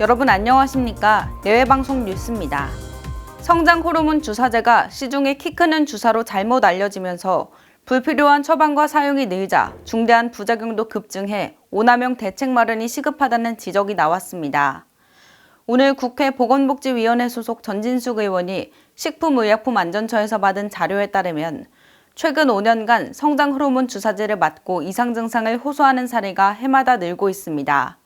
여러분 안녕하십니까? 내외방송 뉴스입니다. 성장 호르몬 주사제가 시중에 키 크는 주사로 잘못 알려지면서 불필요한 처방과 사용이 늘자 중대한 부작용도 급증해 오남용 대책 마련이 시급하다는 지적이 나왔습니다. 오늘 국회 보건복지위원회 소속 전진숙 의원이 식품의약품안전처에서 받은 자료에 따르면 최근 5년간 성장 호르몬 주사제를 맞고 이상 증상을 호소하는 사례가 해마다 늘고 있습니다.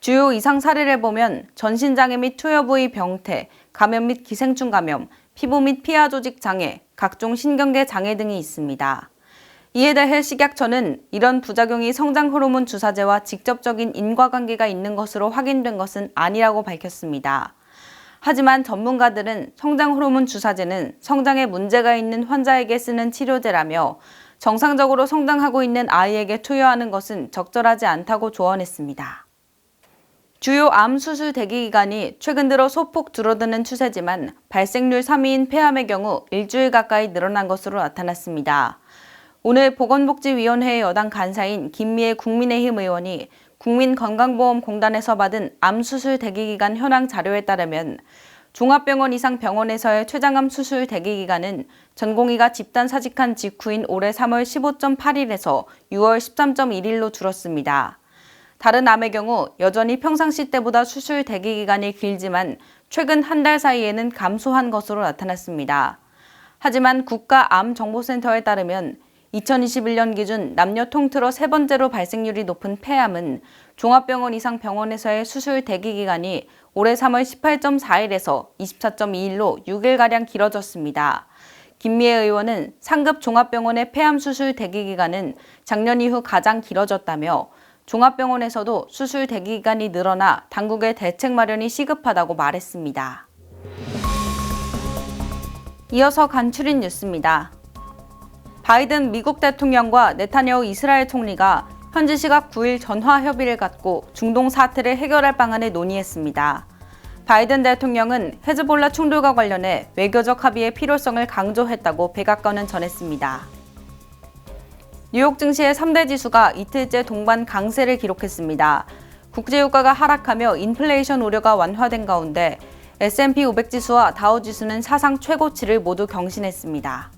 주요 이상 사례를 보면 전신장애 및 투여 부위 병태, 감염 및 기생충 감염, 피부 및 피하 조직 장애, 각종 신경계 장애 등이 있습니다. 이에 대해 식약처는 이런 부작용이 성장 호르몬 주사제와 직접적인 인과관계가 있는 것으로 확인된 것은 아니라고 밝혔습니다. 하지만 전문가들은 성장 호르몬 주사제는 성장에 문제가 있는 환자에게 쓰는 치료제라며 정상적으로 성장하고 있는 아이에게 투여하는 것은 적절하지 않다고 조언했습니다. 주요 암 수술 대기 기간이 최근 들어 소폭 줄어드는 추세지만 발생률 3위인 폐암의 경우 일주일 가까이 늘어난 것으로 나타났습니다. 오늘 보건복지위원회 여당 간사인 김미애 국민의힘 의원이 국민건강보험공단에서 받은 암 수술 대기 기간 현황 자료에 따르면 종합병원 이상 병원에서의 췌장암 수술 대기 기간은 전공의가 집단 사직한 직후인 올해 3월 15.8일에서 6월 13.1일로 줄었습니다. 다른 암의 경우 여전히 평상시 때보다 수술 대기 기간이 길지만 최근 한 달 사이에는 감소한 것으로 나타났습니다. 하지만 국가암정보센터에 따르면 2021년 기준 남녀 통틀어 세 번째로 발생률이 높은 폐암은 종합병원 이상 병원에서의 수술 대기 기간이 올해 3월 18.4일에서 24.2일로 6일가량 길어졌습니다. 김미애 의원은 상급 종합병원의 폐암 수술 대기 기간은 작년 이후 가장 길어졌다며 종합병원에서도 수술 대기 기간이 늘어나 당국의 대책 마련이 시급하다고 말했습니다. 이어서 간추린 뉴스입니다. 바이든 미국 대통령과 네타냐후 이스라엘 총리가 현지 시각 9일 전화 협의를 갖고 중동 사태를 해결할 방안을 논의했습니다. 바이든 대통령은 헤즈볼라 충돌과 관련해 외교적 합의의 필요성을 강조했다고 백악관은 전했습니다. 뉴욕 증시의 3대 지수가 이틀째 동반 강세를 기록했습니다. 국제유가가 하락하며 인플레이션 우려가 완화된 가운데 S&P 500 지수와 다우 지수는 사상 최고치를 모두 경신했습니다.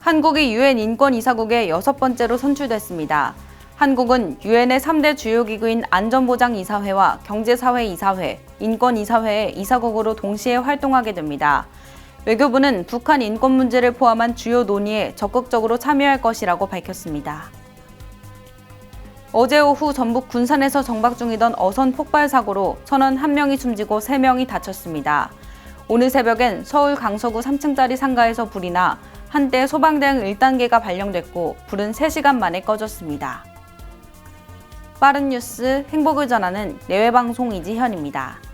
한국이 유엔 인권이사국의 여섯 번째로 선출됐습니다. 한국은 유엔의 3대 주요 기구인 안전보장이사회와 경제사회이사회, 인권이사회의 이사국으로 동시에 활동하게 됩니다. 외교부는 북한 인권 문제를 포함한 주요 논의에 적극적으로 참여할 것이라고 밝혔습니다. 어제 오후 전북 군산에서 정박 중이던 어선 폭발 사고로 선원 1명이 숨지고 3명이 다쳤습니다. 오늘 새벽엔 서울 강서구 3층짜리 상가에서 불이 나 한때 소방대응 1단계가 발령됐고 불은 3시간 만에 꺼졌습니다. 빠른 뉴스 행복을 전하는 내외방송 이지현입니다.